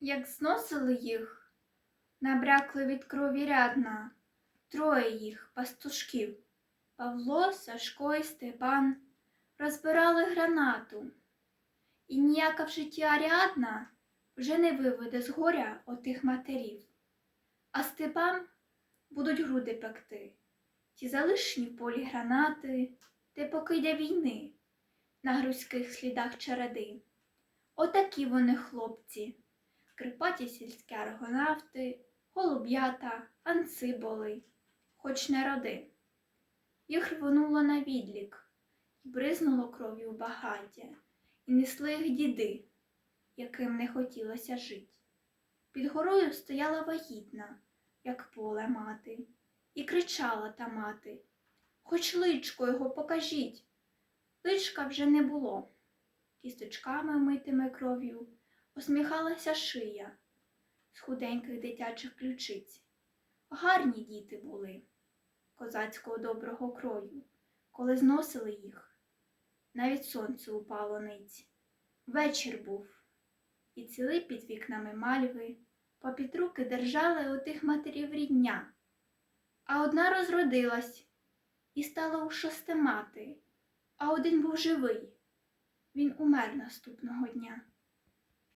Як зносили їх, набрякли від крові рядна, троє їх, пастушків, Павло, Сашко і Степан, розбирали гранату. І ніяка в житті Аріадна вже не виведе з горя отих матерів. А Степан будуть груди пекти, ті залишні в полі гранати, де поки йде війни, на грузьких слідах череди. Отакі вони хлопці, крипаті сільські аргонавти, голуб'ята, анциболи, хоч не роди. Їх рвонуло на відлік, і бризнуло кров'ю багаття, і несли їх діди, яким не хотілося жить. Під горою стояла вагітна, як поле мати, і кричала та мати Хоч личко його покажіть. Личка вже не було. Кісточками митими кров'ю усміхалася шия з худеньких дитячих ключиць. Гарні діти були козацького доброго крою, коли зносили їх. Навіть сонце упало ниць. Вечір був, і ціли під вікнами мальви попід руки держали отих матерів рідня. А одна розродилась і стала у шосте мати, а один був живий. Він умер наступного дня.